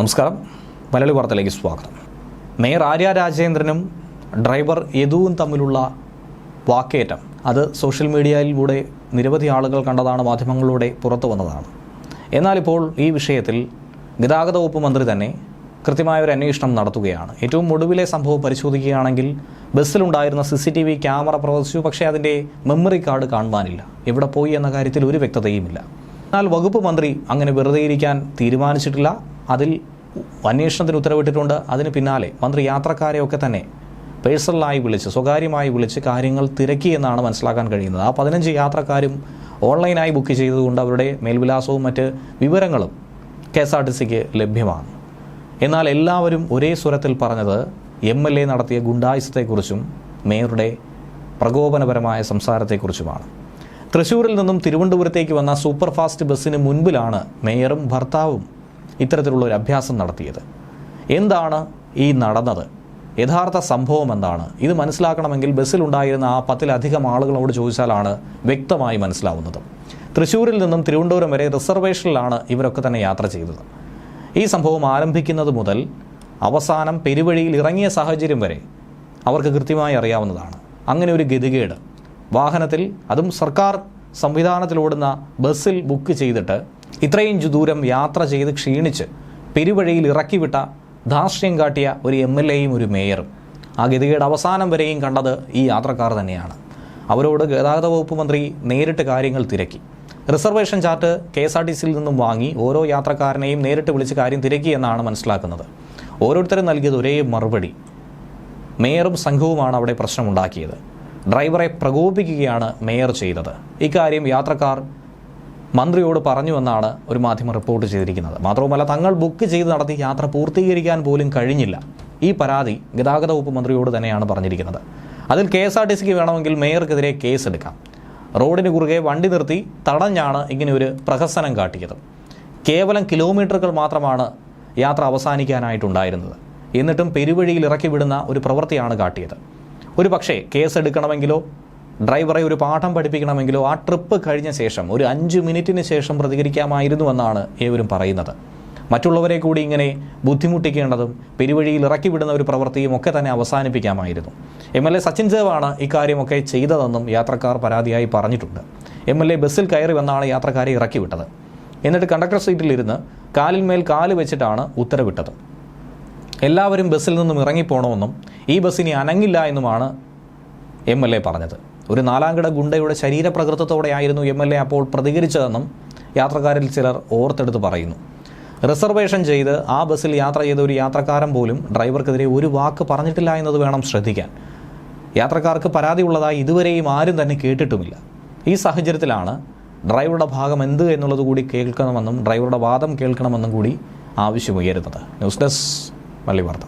നമസ്കാരം. മലയാളി വാർത്തയിലേക്ക് സ്വാഗതം. മേയർ ആര്യ രാജേന്ദ്രനും ഡ്രൈവർ യദുവും തമ്മിലുള്ള വാക്കേറ്റം അത് സോഷ്യൽ മീഡിയയിലൂടെ നിരവധി ആളുകൾ കണ്ടതാണ് മാധ്യമങ്ങളിലൂടെ പുറത്തു വന്നതാണ്. എന്നാലിപ്പോൾ ഈ വിഷയത്തിൽ ഗതാഗത വകുപ്പ് മന്ത്രി തന്നെ കൃത്യമായ ഒരു അന്വേഷണം നടത്തുകയാണ്. ഏറ്റവും ഒടുവിലെ സംഭവം പരിശോധിക്കുകയാണെങ്കിൽ ബസ്സിലുണ്ടായിരുന്ന C C T V camera പ്രവർത്തിച്ചു പക്ഷേ അതിന്റെ മെമ്മറി കാർഡ് കാണുവാനില്ല. എവിടെ പോയി എന്ന കാര്യത്തിൽ ഒരു വ്യക്തതയുമില്ല. എന്നാൽ വകുപ്പ് മന്ത്രി അങ്ങനെ വെറുതെ ഇരിക്കാൻ തീരുമാനിച്ചിട്ടില്ല. അതിൽ അന്വേഷണത്തിന് ഉത്തരവിട്ടിട്ടുണ്ട്. അതിന് പിന്നാലെ മന്ത്രി യാത്രക്കാരെയൊക്കെ തന്നെ പേഴ്സണലായി വിളിച്ച് സ്വകാര്യമായി വിളിച്ച് കാര്യങ്ങൾ തിരക്കി എന്നാണ് മനസ്സിലാക്കാൻ കഴിയുന്നത്. ആ പതിനഞ്ച് യാത്രക്കാരും ഓൺലൈനായി ബുക്ക് ചെയ്തതുകൊണ്ട് അവരുടെ മേൽവിലാസവും മറ്റ് വിവരങ്ങളും കെ എസ് ആർ ടി സിക്ക് ലഭ്യമാണ്. എന്നാൽ എല്ലാവരും ഒരേ സ്വരത്തിൽ പറഞ്ഞത് എം എൽ എ നടത്തിയ ഗുണ്ടായുസത്തെക്കുറിച്ചും മേയറുടെ പ്രകോപനപരമായ സംസാരത്തെക്കുറിച്ചുമാണ്. തൃശ്ശൂരിൽ നിന്നും തിരുവനന്തപുരത്തേക്ക് വന്ന സൂപ്പർ ഫാസ്റ്റ് ബസ്സിന് മുൻപിലാണ് മേയറും ഭർത്താവും ഇത്തരത്തിലുള്ള ഒരു അഭ്യാസം നടത്തിയത്. എന്താണ് ഈ നടന്നത്? യഥാർത്ഥ സംഭവം എന്താണ്? ഇത് മനസ്സിലാക്കണമെങ്കിൽ ബസ്സിലുണ്ടായിരുന്ന ആ പത്തിലധികം ആളുകളോട് ചോദിച്ചാലാണ് വ്യക്തമായി മനസ്സിലാവുന്നത്. തൃശ്ശൂരിൽ നിന്നും തിരുവനന്തപുരം വരെ റിസർവേഷനിലാണ് ഇവരൊക്കെ തന്നെ യാത്ര ചെയ്തത്. ഈ സംഭവം ആരംഭിക്കുന്നത് മുതൽ അവസാനം പെരുവഴിയിൽ ഇറങ്ങിയ സാഹചര്യം വരെ അവർക്ക് കൃത്യമായി അറിയാവുന്നതാണ്. അങ്ങനെ ഒരു ഗതികേട്. വാഹനത്തിൽ അതും സർക്കാർ സംവിധാനത്തിലോടുന്ന ബസ്സിൽ ബുക്ക് ചെയ്തിട്ട് ഇത്രയും ദൂരം യാത്ര ചെയ്ത് ക്ഷീണിച്ച് പെരുവഴിയിൽ ഇറക്കിവിട്ട ധാർഷ്ട്യം കാട്ടിയ ഒരു എം എൽ എയും ഒരു മേയറും. ആ ഗതികയുടെ അവസാനം വരെയും കണ്ടത് ഈ യാത്രക്കാർ തന്നെയാണ്. അവരോട് ഗതാഗത വകുപ്പ് മന്ത്രി നേരിട്ട് കാര്യങ്ങൾ തിരക്കി. Reservation chart K S R T സിയിൽ നിന്നും വാങ്ങി ഓരോ യാത്രക്കാരനെയും നേരിട്ട് വിളിച്ച് കാര്യം തിരക്കി എന്നാണ് മനസ്സിലാക്കുന്നത്. ഓരോരുത്തരും നൽകിയത് ഒരേ മറുപടി. മേയറും സംഘവുമാണ് അവിടെ പ്രശ്നമുണ്ടാക്കിയത്. ഡ്രൈവറെ പ്രകോപിപ്പിക്കുകയാണ് മേയർ ചെയ്തത്. ഇക്കാര്യം യാത്രക്കാർ മന്ത്രിയോട് പറഞ്ഞുവെന്നാണ് ഒരു മാധ്യമം റിപ്പോർട്ട് ചെയ്തിരിക്കുന്നത്. മാത്രവുമല്ല തങ്ങൾ ബുക്ക് ചെയ്ത് നടത്തി യാത്ര പൂർത്തീകരിക്കാൻ പോലും കഴിഞ്ഞില്ല. ഈ പരാതി ഗതാഗത വകുപ്പ് മന്ത്രിയോട് തന്നെയാണ് പറഞ്ഞിരിക്കുന്നത്. അതിൽ കെ എസ് ആർ ടി സിക്ക് വേണമെങ്കിൽ മേയർക്കെതിരെ കേസെടുക്കാം. റോഡിന് കുറുകെ വണ്ടി നിർത്തി തടഞ്ഞാണ് ഇങ്ങനെ ഒരു പ്രഹസനം കാട്ടിയത്. കേവലം കിലോമീറ്ററുകൾ മാത്രമാണ് യാത്ര അവസാനിക്കാനായിട്ടുണ്ടായിരുന്നത്. എന്നിട്ടും പെരുവഴിയിൽ ഇറക്കി വിടുന്ന ഒരു പ്രവൃത്തിയാണ് കാട്ടിയത്. ഒരു പക്ഷേ കേസ് എടുക്കണമെങ്കിലോ ഡ്രൈവറെ ഒരു പാഠം പഠിപ്പിക്കണമെങ്കിലോ ആ ട്രിപ്പ് കഴിഞ്ഞ ശേഷം ഒരു അഞ്ച് മിനിറ്റിന് ശേഷം പ്രതികരിക്കാമായിരുന്നുവെന്നാണ് ഏവരും പറയുന്നത്. മറ്റുള്ളവരെ കൂടി ഇങ്ങനെ ബുദ്ധിമുട്ടിക്കേണ്ടതും പെരുവഴിയിൽ ഇറക്കി വിടുന്ന ഒരു പ്രവൃത്തിയും ഒക്കെ തന്നെ അവസാനിപ്പിക്കാമായിരുന്നു. എം എൽ എ സച്ചിൻ ദേവാണ് ഇക്കാര്യമൊക്കെ ചെയ്തതെന്നും യാത്രക്കാർ പരാതിയായി പറഞ്ഞിട്ടുണ്ട്. എം എൽ എ ബസ്സിൽ കയറി വന്നാണ് യാത്രക്കാരെ ഇറക്കി വിട്ടത്. എന്നിട്ട് കണ്ടക്ടർ സീറ്റിലിരുന്ന് കാലിന്മേൽ കാൽ വെച്ചിട്ടാണ് ഉത്തരവിട്ടത്. എല്ലാവരും ബസ്സിൽ നിന്നും ഇറങ്ങിപ്പോണമെന്നും ഈ ബസ്സിനെ അനങ്ങില്ല എന്നുമാണ് എം എൽ എ പറഞ്ഞത്. ഒരു നാലാംകിട ഗുണ്ടയുടെ ശരീരപ്രകൃതത്തോടെയായിരുന്നു എം എൽ എ അപ്പോൾ പ്രതികരിച്ചതെന്നും യാത്രക്കാരിൽ ചിലർ ഓർത്തെടുത്ത് പറയുന്നു. റിസർവേഷൻ ചെയ്ത് ആ ബസ്സിൽ യാത്ര ചെയ്ത ഒരു യാത്രക്കാരൻ പോലും ഡ്രൈവർക്കെതിരെ ഒരു വാക്ക് പറഞ്ഞിട്ടില്ല എന്നത് വേണം ശ്രദ്ധിക്കാൻ. യാത്രക്കാർക്ക് പരാതി ഉള്ളതായി ഇതുവരെയും ആരും തന്നെ കേട്ടിട്ടുമില്ല. ഈ സാഹചര്യത്തിലാണ് ഡ്രൈവറുടെ ഭാഗം എന്ത് എന്നുള്ളത് കൂടി കേൾക്കണമെന്നും ഡ്രൈവറുടെ വാദം കേൾക്കണമെന്നും കൂടി ആവശ്യമുയരുന്നത് ന്യൂസ് ഡെസ്ക് മല്ലി വാർത്ത.